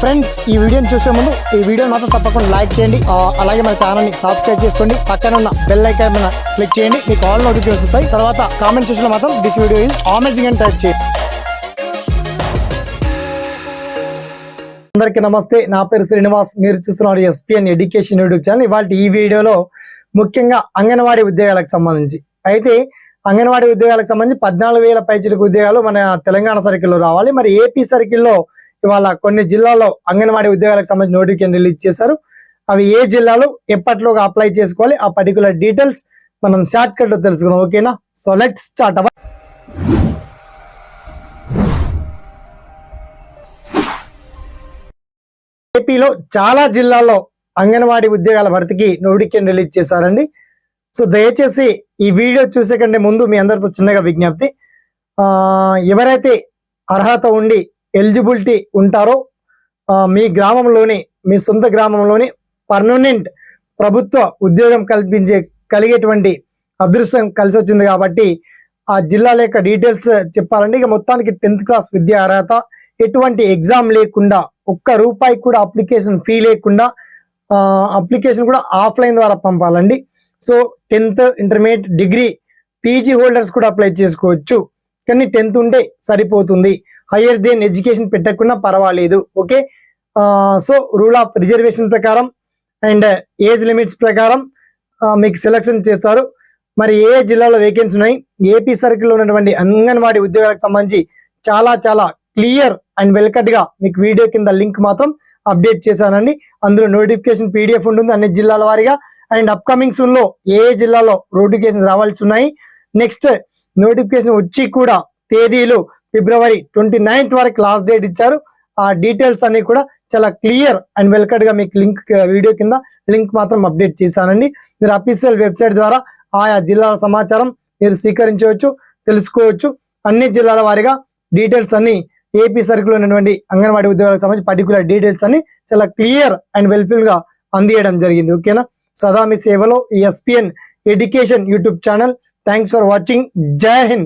Friends ఈ వీడియోని చూసే ముందు ఈ వీడియో మాత్రం తప్పకుండా లైక్ చేయండి. అలాగే మన ఛానల్ని సబ్స్క్రైబ్ చేసుకోండి. పక్కన ఉన్న బెల్ ఐకాన్ మీద క్లిక్ చేయండి. మీకు ఆల్ నోటిఫికేషన్ వస్తాయి. తర్వాత కామెంట్ చూసిన మాత్రం దిస్ వీడియో ఈజ్ అమేజింగ్ అని టైప్ చేయండి. అందరికీ నమస్తే. నా పేరు శ్రీనివాస్. మీరు చూస్తున్నారు ఎస్పీఎన్ ఎడ్యుకేషన్ యూట్యూబ్ ఛానల్ ఇవాళ ఈ వీడియోలో ముఖ్యంగా అంగన్వాడీ ఉద్యోగాలకు సంబంధించి. అయితే అంగన్వాడీ ఉద్యోగాలకు సంబంధించి పద్నాలుగు వేల పైచిలకు ఉద్యోగాలు మన తెలంగాణ సర్కిల్లో రావాలి. మరి ఏపీ సర్కిల్లో ఇవాళ కొన్ని జిల్లాల్లో అంగన్వాడీ ఉద్యోగాలకు సంబంధించిన నోటిఫికేషన్ రిలీజ్ చేశారు. అవి ఏ జిల్లాలో ఎప్పటిలోగా అప్లై చేసుకోవాలి ఆ పర్టికులర్ డీటెయిల్స్ మనం షార్ట్ కట్లో తెలుసుకుందాం ఓకేనా సో లెట్ స్టార్ట్ అవ ఏపీలో చాలా జిల్లాల్లో అంగన్వాడీ ఉద్యోగాల భర్తీకి నోటిఫికేషన్ రిలీజ్ చేశారండి. సో దయచేసి ఈ వీడియో చూసే కంటే ముందు మీ అందరితో చిన్నగా విజ్ఞప్తి. ఎవరైతే అర్హత ఉండి ఎలిజిబిలిటీ ఉంటారో మీ గ్రామంలోని మీ సొంత గ్రామంలోని పర్మనెంట్ ప్రభుత్వ ఉద్యోగం కల్పించే కలిగేటువంటి అదృష్టం కలిసి వచ్చింది కాబట్టి ఆ జిల్లాల యొక్క డీటెయిల్స్ చెప్పాలంటే ఇక మొత్తానికి టెన్త్ క్లాస్ విద్యా అర్హత ఎటువంటి ఎగ్జామ్ లేకుండా ఒక్క రూపాయి కూడా అప్లికేషన్ ఫీ లేకుండా అప్లికేషన్ కూడా ఆఫ్లైన్ ద్వారా పంపాలండి. So tenth intermediate degree PG holders కూడా అప్లై చేసుకోవచ్చు. కానీ టెన్త్ ఉంటే సరిపోతుంది. హయ్యర్ దేన్ ఎడ్యుకేషన్ పెట్టకుండా పర్వాలేదు okay so rule of reservation ప్రకారం అండ్ ఏజ్ లిమిట్స్ ప్రకారం మీకు సెలక్షన్ చేస్తారు. మరి ఏ జిల్లాలో వేకెన్సీ ఉన్నాయి? ఏపీ సర్కిల్లో ఉన్నటువంటి అంగన్వాడీ ఉద్యోగాలకు సంబంధించి చాలా చాలా క్లియర్ అండ్ వెల్కట్గా మీకు వీడియో కింద లింక్ మాత్రం అప్డేట్ చేశానండి. అందులో నోటిఫికేషన్ పీడిఎఫ్ ఉంటుంది అన్ని జిల్లాల వారీగా. అండ్ అప్కమింగ్ సూన్లో ఏ జిల్లాలో నోటిఫికేషన్ రావాల్సి ఉన్నాయి? నెక్స్ట్ నోటిఫికేషన్ వచ్చి కూడా తేదీలు ఫిబ్రవరి ట్వంటీ నైన్త్ వరకు లాస్ట్ డేట్ ఇచ్చారు. ఆ డీటెయిల్స్ అన్ని కూడా చాలా క్లియర్ అండ్ వెల్కట్గా మీకు లింక్ వీడియో కింద లింక్ మాత్రం అప్డేట్ చేశానండి. మీరు అఫీషియల్ వెబ్సైట్ ద్వారా ఆయా జిల్లాల సమాచారం మీరు స్వీకరించవచ్చు తెలుసుకోవచ్చు. అన్ని జిల్లాల వారీగా డీటెయిల్స్ అన్ని ఏపీ సర్కిల్ ఉన్నటువంటి అంగన్వాడీ ఉద్యోగాలకు సంబంధించి పర్టికులర్ డీటెయిల్స్ అన్ని చాలా క్లియర్ అండ్ వెల్ఫుల్గా అందియడం జరిగింది. ఓకేనా? సదా మీ సేవలో SPN education YouTube channel. Thanks for watching. Jai Hind.